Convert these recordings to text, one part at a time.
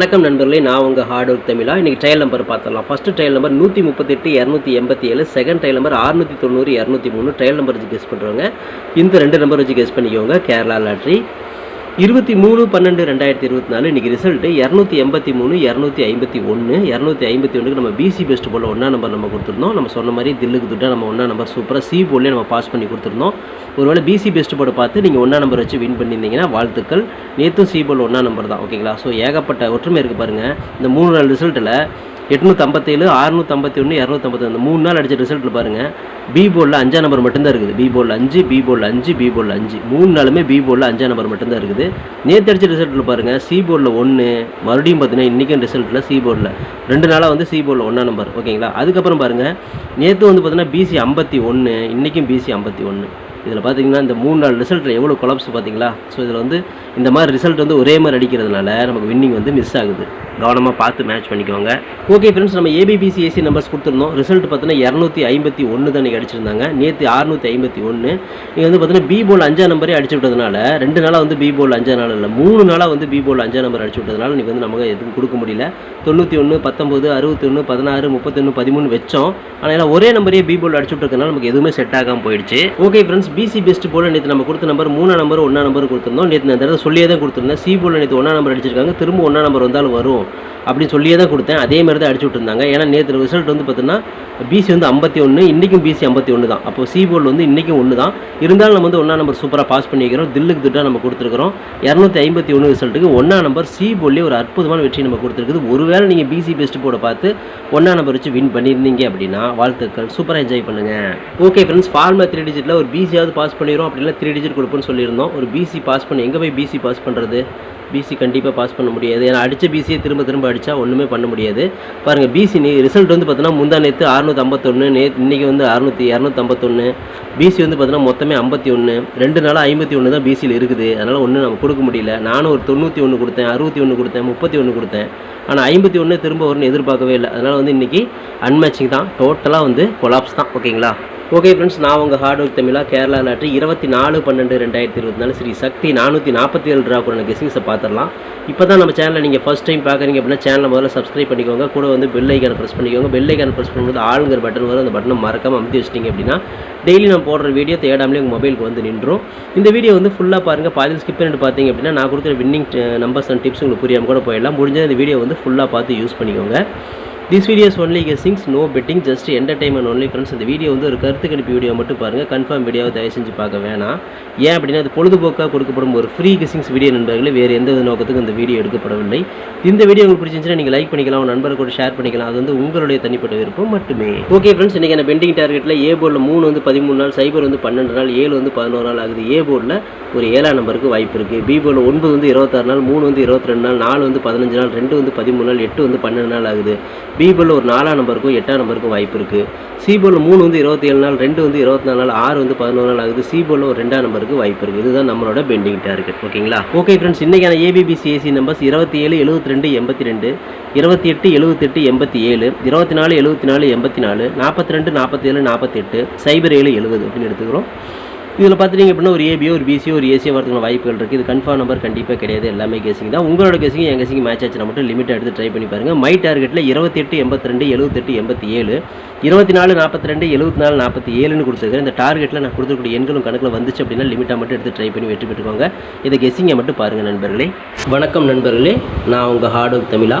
வணக்கம் நண்பர்களே நான் உங்கள் ஹார்ட் ஒர்க் தமிழா. இன்றைக்கி ட்ரையல் நம்பர் பார்த்துடலாம். ஃபஸ்ட்டு ட்ரையல் நம்பர் நூற்றி முப்பத்தெட்டு இரநூத்தி எண்பத்தி ஏழு செகண்ட் ட்ரையல் நம்பர் அறுநூற்றி தொண்ணூறு இரநூத்தி மூணு. ட்ரையல் நம்பர் வச்சு கெஸ் பண்ணுறவங்க இந்த ரெண்டு நம்பர் வச்சு கெஸ் பண்ணிக்கோங்க. கேரளா லாட்ரி இருபத்தி மூணு பன்னெண்டு ரெண்டாயிரத்தி இருபத்தி நாலு. இன்றைக்கி ரிசல்ட்டு இரநூத்தி எண்பத்தி மூணு இரநூத்தி ஐம்பத்தி ஒன்று இரநூத்தி ஐம்பத்தி ஒன்றுக்கு நம்ம பிசி பெஸ்ட் போல் ஒன்றா நம்பர் நம்ம கொடுத்துருந்தோம். நம்ம சொன்ன மாதிரி தில்லுக்கு துட்டா நம்ம ஒன்றா நம்பர் சூப்பராக சி போலே நம்ம பாஸ் பண்ணி கொடுத்துருந்தோம். ஒருவேளை பிசி பெஸ்ட் போர்டை பார்த்து நீங்கள் ஒன்றா நம்பர் வச்சு வின் பண்ணியிருந்தீங்கன்னா வாழ்த்துக்கள். நேற்றும் சி போல் ஒன்றா நம்பர் தான் ஓகேங்களா ஸோ ஏகப்பட்ட ஒற்றுமை இருக்குது பாருங்கள் இந்த மூணு நாள் ரிசல்ட்டில் எட்நூற்றம்பத்தேழு அறுநூற்றம்பத்தி ஒன்று இரநூத்தம்பத்தி அந்த மூணு நாள் அடித்த ரிசல்ட்டில் பாருங்கள் பி போலில் அஞ்சாம் நம்பர் மட்டும்தான் இருக்குது. பி போலில் அஞ்சு பி போலில் அஞ்சு பி போலில் அஞ்சு. மூணு நாளுமே பி போலில் அஞ்சாம் நம்பர் மட்டும்தான் இருக்குது. நேற்று அடித்த ரிசல்ட்டில் பாருங்கள் சி போர்டில் ஒன்று மறுபடியும் பார்த்தீங்கன்னா இன்றைக்கும் ரிசல்ட்டில் சி போர்டில் ரெண்டு நாளாக வந்து சி போர்டில் ஒன்றா நம்பர் ஓகேங்களா? அதுக்கப்புறம் பாருங்கள் நேற்று வந்து பார்த்தீங்கன்னா பிசி ஐம்பத்தி ஒன்று இன்றைக்கும் பிசி ஐம்பத்தி ஒன்று இதில் பார்த்தீங்கன்னா இந்த மூணு நாள் ரிசல்ட்டில் எவ்வளோ கொலாப்ஸ் பார்த்தீங்களா? ஸோ இதில் வந்து இந்த மாதிரி ரிசல்ட் வந்து ஒரே மாதிரி அடிக்கிறதுனால நமக்கு வின்னிங் வந்து மிஸ் ஆகுது. கவனமாக பார்த்து மேட்ச் பண்ணிக்கோங்க. ஓகே ஃப்ரெண்ட்ஸ் நம்ம ஏபிபிசி ஏசி நம்பர்ஸ் கொடுத்துருந்தோம். ரிசல்ட் பார்த்தீங்கன்னா இரநூத்தி ஐம்பத்தி ஒன்று தான் நீங்கள் அடிச்சிருந்தாங்க. நேற்று அறுநூற்றி ஐம்பத்தி ஒன்று நீங்கள் வந்து பார்த்தீங்கன்னா பி போல் அஞ்சாம் நம்பரே அடிச்சு விட்டதுனால ரெண்டு நாளாக வந்து பி போல் அஞ்சாம் நாள் இல்லை மூணு நாளாக வந்து பி போல் அஞ்சாம் நம்பர் அடிச்சு விட்டதுனால நீங்கள் வந்து நமக்கு எதுவும் கொடுக்க முடியல. தொண்ணூற்றி ஒன்று பத்தொம்பது அறுபத்தி ஒன்று பதினாறு முப்பத்தொன்று பதிமூணு வச்சோம். ஆனால் ஒரே நம்பரே பி போல் அடிச்சு விட்டுருக்கனால நமக்கு எதுவுமே செட் ஆகாமல் போயிடுச்சு. ஓகே ஃப்ரெண்ட்ஸ் பிசி பெஸ்ட் போல் நேற்று நம்ம கொடுத்த நம்பர் மூணா நம்பர் ஒன்றா நம்பர் கொடுத்துருந்தோம். நேற்று அந்த தடவை சொல்லியே தான் கொடுத்துருந்தேன். சி போல் நேற்று ஒன்றா நம்பர் அடிச்சிருக்காங்க. திரும்ப ஒன்றா நம்பர் வந்தாலும் வரும் அப்படின்னு சொல்லியே தான் கொடுத்தேன். அதே மாதிரி தான் அடிச்சு விட்டுருந்தாங்க. ஏன்னா நேற்று ரிசல்ட் வந்து பார்த்தீங்கன்னா பிசி வந்து ஐம்பத்தி ஒன்று இன்றைக்கும் பிசி ஐம்பத்தி ஒன்று தான். அப்போ சி போல் வந்து இன்றைக்கும் ஒன்று தான். இருந்தாலும் நம்ம வந்து ஒன்றா நம்பர் சூப்பராக பாஸ் பண்ணிக்கிறோம். தில்லுக்கு திட்டாக நம்ம கொடுத்துருக்குறோம். இரநூத்தி ஐம்பத்தி ஒன்று ரிசல்ட்டுக்கு ஒன்றா நம்பர் சி போல்லே ஒரு அற்புதமான வெற்றி நம்ம கொடுத்துருக்குது. ஒருவேளை நீங்கள் பிசி பெஸ்ட் போர்டை பார்த்து ஒன்றா நம்பர் வச்சு வின் பண்ணியிருந்தீங்க அப்படின்னா வாழ்த்துக்கள். சூப்பராக என்ஜாய் பண்ணுங்கள் ஓகே ஃப்ரெண்ட்ஸ் ஃபார்மா த்ரீ டிஜிட்டில் ஒரு பிசி பிசியாவது பாஸ் பண்ணிடும் அப்படின்னா த்ரீ டிஜிட் கொடுப்போம்னு சொல்லியிருந்தோம். ஒரு பிசி பாஸ் பண்ணி எங்கே போய் பிசி பாஸ் பண்ணுறது பிசி கண்டிப்பாக பாஸ் பண்ண முடியாது. ஏன்னா அடித்த பிசியை திரும்ப திரும்ப அடித்தா ஒன்றுமே பண்ண முடியாது. பாருங்கள் பிசி நீ ரிசல்ட் வந்து பார்த்தீங்கன்னா முந்தா நேற்று அறுநூற்றி ஐம்பத்தொன்று நே இன்றைக்கி வந்து அறுநூற்றி இரநூத்தம்பத்தொன்று பிசி வந்து பார்த்தீங்கன்னா மொத்தமே ஐம்பத்தி ஒன்று ரெண்டு நாளாக ஐம்பத்தி ஒன்று தான் பிசியில் இருக்குது. அதனால் ஒன்றும் நம்ம கொடுக்க முடியல. நானும் ஒரு தொண்ணூற்றி ஒன்று கொடுத்தேன் அறுபத்தி ஒன்று கொடுத்தேன் முப்பத்தி ஒன்று கொடுத்தேன். ஆனால் ஐம்பத்தி ஒன்று திரும்ப வரும்னு எதிர்பார்க்கவே இல்லை. அதனால் வந்து இன்றைக்கி அன்மேட்சிங் தான். டோட்டலாக வந்து கொலாப்ஸ் தான். ஓகேங்களா ஓகே ஃப்ரெண்ட்ஸ் நான் உங்கள் ஹார்ட் ஒர்க் தமிழாக கேரளா நாட்டு இருபத்தி நாலு பன்னெண்டு ரெண்டாயிரத்தி இருபத்தி நாலு ஸ்ரீ சக்தி நானூற்றி நாற்பத்தி ஏழு ரூபா கூட கெஸிங்ஸை பார்த்துடலாம். இப்போ தான் நம்ம சேனலை நீங்கள் ஃபஸ்ட் டைம் பார்க்குறீங்க அப்படின்னா சேனலை முதல்ல சப்ஸ்கிரைப் பண்ணிக்கோங்க. கூட வந்து பெல் ஐக்கான ப்ரெஸ் பண்ணிக்கோங்க. பெல் ஐக்கான ப்ரெஸ் பண்ணும்போது ஆளுங்கிற பட்டன் வரும். அந்த பட்டனை மறக்காமல் அமுத்தி வச்சிட்டிங்க அப்படின்னா டெய்லி நான் போடுற வீடியோ தேடாமலே உங்கள் மொபைலுக்கு வந்து நின்றும். இந்த வீடியோ வந்து ஃபுல்லாக பாருங்கள் பாதியில் ஸ்கிப் பண்ணிட்டு பார்த்தீங்க அப்படின்னா நான் கொடுக்குற வின்னிங் நம்பர்ஸ் அண்ட் டிப்ஸ் உங்களுக்கு புரியாமல் கூட போயிடலாம். முடிஞ்ச இந்த வீடியோ வந்து ஃபுல்லாக பார்த்து யூஸ் பண்ணிக்கோங்க. This videos only guessings no betting just entertainment only friends இந்த வீடியோ வந்து ஒரு கருத்து கணிப்பு வீடியோ மட்டும் பாருங்கள் கன்ஃபார்ம் வீடியோவை தயவு செஞ்சு பார்க்க வேணாம். ஏன் அப்படின்னா அது பொழுதுபோக்காக கொடுக்கப்படும் ஒரு ஃப்ரீ கெஸிங்ஸ் வீடியோ நண்பர்களே வேறு எந்த நோக்கத்துக்கும் இந்த வீடியோ எடுக்கப்படவில்லை. இந்த வீடியோ உங்களுக்கு பிடிச்சிருந்துச்சுன்னா நீங்கள் லைக் பண்ணிக்கலாம் உங்கள் நண்பர்கள் கூட ஷேர் பண்ணிக்கலாம். அது வந்து உங்களுடைய தனிப்பட்ட விருப்பம் மட்டுமே. ஓகே ஃப்ரெண்ட்ஸ் இன்றைக்கி என்ன பெண்டிங் டார்கெட்டில் ஏ போர்டில் மூணு வந்து பதிமூணு நாள் சைபர் வந்து பன்னெண்டு நாள் ஏழு வந்து பதினோரு நாள் ஆகுது. ஏ போர்டில் ஒரு ஏழாம் நம்பருக்கு வாய்ப்பு இருக்குது பி போர்டில் ஒன்பது வந்து இருபத்தாறு நாள் மூணு வந்து இருபத்தி ரெண்டு நாள் நாலு வந்து பதினஞ்சு நாள் ரெண்டு வந்து பதிமூணு நாள் எட்டு வந்து பன்னெண்டு நாள் ஆகுது. பி ஒரு நாலாம் நம்பருக்கும் எட்டாம் நம்பருக்கும் வாய்ப்பு இருக்குது சி மூணு வந்து இருபத்தி ஏழு நாள் ரெண்டு வந்து இருபத்தி நாலு நாள் ஆறு வந்து பதினோரு நாள் ஆகுது. சி ஒரு ரெண்டாம் நம்பருக்கு வாய்ப்பு இருக்குது இதுதான் நம்மளோட பெண்டிங் டார்கெட். ஓகேங்களா? ஓகே ஃப்ரெண்ட்ஸ் இன்றைக்கான ஏபிபிசி ஏசி நம்பர்ஸ் இருபத்தி ஏழு எழுபத்தி ரெண்டு எண்பத்தி ரெண்டு இருபத்தி எட்டு எழுபத்தெட்டு எண்பத்தி ஏழு இருபத்தி நாலு எழுபத்தி நாலு எண்பத்தி நாலு நாற்பத்தி ரெண்டு நாற்பத்தி ஏழு நாற்பத்தெட்டு சைபர் ஏழு எழுபது அப்படின்னு எடுத்துக்கிறோம். இதில் பார்த்துட்டிங்க அப்படின்னா ஒரு ஏபியோ ஒரு பிசியோ ஒரு ஏசியோ வரதுக்கான வாய்ப்புகள் இருக்குது இது கன்ஃபார்ம் நம்பர் கண்டிப்பாக கிடையாது. எல்லாமே கேசிங் தான். உங்களோட கேசிங் என் கேசிங் மேட்ச் ஆச்சுன்னா மட்டும் லிமிட் எடுத்து ட்ரை பண்ணி பாருங்கள் மை டார்கெட்டில் இருபத்தெட்டு எண்பத்தி ரெண்டு எழுபத்தெட்டு எண்பத்தி ஏழு இருபத்தி நாலு நாற்பத்தி ரெண்டு எழுபத்தி நாலு நாற்பத்தி ஏழுன்னு கொடுத்துருக்கேன் இந்த டார்கெட்டில் நான் கொடுத்துருக்கூடிய எண்களும் கணக்கில் வந்துச்சு அப்படின்னா லிமிட்டாக மட்டும் எடுத்து ட்ரை பண்ணி வெற்றி பெற்றுக்கோங்க. இதை கெஸிங்கை மட்டும் பாருங்கள் நண்பர்களே. வணக்கம் நண்பர்களே. நான் உங்கள் ஹார்ட் ஒர்க் தமிழா.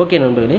ஓகே நண்பர்களே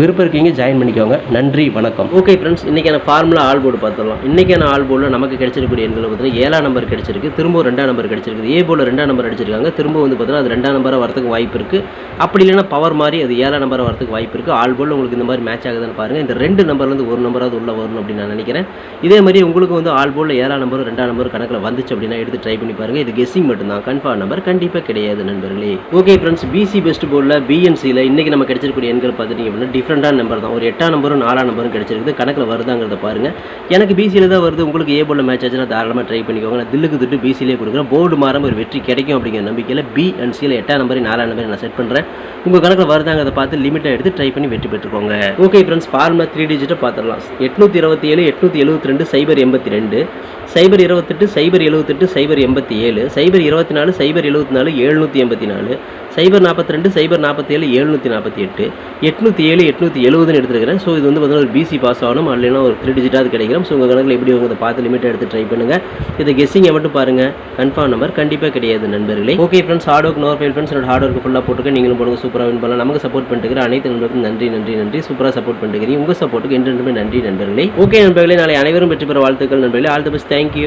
விருப்பம் இருக்கீங்க ஜாயின் பண்ணிக்கோங்க. நன்றி வணக்கம். ஓகே ஃப்ரெண்ட்ஸ் இன்றைக்கான ஃபார்முலா ஆல் போர்டு பார்த்துடலாம். இன்றைக்கான ஆல் போர்டில் நமக்கு கிடைச்சிருக்கக்கூடிய எண்கள் பார்த்தீங்கன்னா ஏழாம் நம்பர் கிடைச்சிருக்கு திரும்ப ரெண்டாம் நம்பர் கிடைச்சிருக்கு ஏ போர்டில் ரெண்டாம் நம்பர் அடிச்சிருக்காங்க. திரும்ப வந்து பார்த்தீங்கன்னா அது ரெண்டாம் நம்பராக வரதுக்கு வாய்ப்பு இருக்குது அப்படி இல்லைன்னா பவர் மாதிரி அது ஏழாம் நம்பராக வரதுக்கு வாய்ப்பு இருக்குது ஆல் போர்டில் உங்களுக்கு இந்த மாதிரி மேட்ச் ஆகுதுன்னு பாருங்கள் இந்த ரெண்டு நம்பர்லேருந்து ஒரு நம்பராவது உள்ளே வரணும் அப்படின்னு நான் நினைக்கிறேன். இதே மாதிரி உங்களுக்கு வந்து ஆல் போர்டில் ஏழாம் நம்பர் ரெண்டாம் நம்பர் கணக்கில் வந்துச்சு அப்படின்னா எடுத்து ட்ரை பண்ணி பாருங்கள் இது கெஸ்ஸிங் மட்டும்தான். கன்ஃபார்ம் நம்பர் கண்டிப்பாக கிடையாது நண்பர்களே. ஓகே ஃப்ரெண்ட்ஸ் பிசி பெஸ்ட் போர்டில் பிஎன்சியில் இன்றைக்கி நம்ம கிடைக்கக்கூடிய எண்கள் பார்த்துட்டிங்க அப்படின்னா டிஃப்ரெண்டான நம்பர் தான். ஒரு எட்டாம் நம்பரும் நாலாம் நம்பரும் கிடைச்சிருக்குது. கணக்கில் வருதாங்கிறத பாருங்கள் எனக்கு பிசியில் தான் வருது. உங்களுக்கு ஏ போர்டில் மேட்ச் ஆச்சுன்னா தாராளமாக ட்ரை பண்ணிக்கோங்க. நான் தில்லுக்கு திட்டு பிசிலே கொடுக்குறேன். போர்டு மாறாம ஒரு வெற்றி கிடைக்கும் அப்படிங்கிற நம்பிக்கையில் பி அண்ட் சியில் எட்டாம் நம்பரையும் நாலாம் நம்பரையும் நான் செட் பண்ணுறேன் உங்கள் கணக்கில் வருதாங்கிறத பார்த்து லிமிட்டை எடுத்து ட்ரை பண்ணி வெற்றி பெற்றுக்கோங்க. ஓகே ஃப்ரெண்ட்ஸ் ஃபார்முலா த்ரீ டிஜிட்டை பார்த்துடலாம். எட்நூற்றி இருபத்தி ஏழு எட்நூற்றி எழுபத்தி ரெண்டு சைபர் எண்பத்தி ரெண்டு. சைபர் இருபத்தெட்டு சைபர் எழுபத்தெட்டு சைபர் எண்பத்தி ஏழு. சைபர் இருபத்தி நாலு சைபர் எழுபத்தி நாலு எழுநூற்றி எண்பத்தி நாலு. சைபர் நாற்பத்தி ரெண்டு சைபர் நாற்பத்தி ஏழு எழுநூற்றி நாற்பத்தி எட்டு எட்நூற்றி ஏழு எட்நூற்றி எழுபதுன்னு எடுத்துருக்கிறேன். ஸோ இது வந்து பார்த்தீங்கன்னா ஒரு பிசி பாஸ் ஆகணும். இல்லைன்னா ஒரு த்ரீ டிஜிட்டாவது கிடைக்கும் ஸோ உங்கள் கணக்கில் எப்படி உங்களை பார்த்து லிமிட் எடுத்து ட்ரை பண்ணுங்கள் இதை கெஸ்ஸிங்கை மட்டும் பாருங்கள் கன்ஃபார்ம் நம்பர் கண்டிப்பாக கிடையாது நண்பர்களே. Okay friends hard work nor fail friends என்னோட ஹார்ட் ஒர்க் ஃபுல்லாக போட்டுக்க நீங்களும் போடுங்க. சூப்பராக வின் பண்ணலாம். நமக்கு சப்போர்ட் பண்ணிட்டு அனைத்து நண்பர்களுக்கும் நன்றி நன்றி நன்றி. சூப்பராக சப்போர்ட் பண்ணிக்கிறீங்க உங்கள் சப்போர்ட்டுக்கு என்றென்றுமே நன்றி நண்பர்களே. ஓகே நண்பர்களே. நாளை அனைவரும் பெற்று பெற வாழ்த்துக்கள் நண்பர்களே. All the best thank you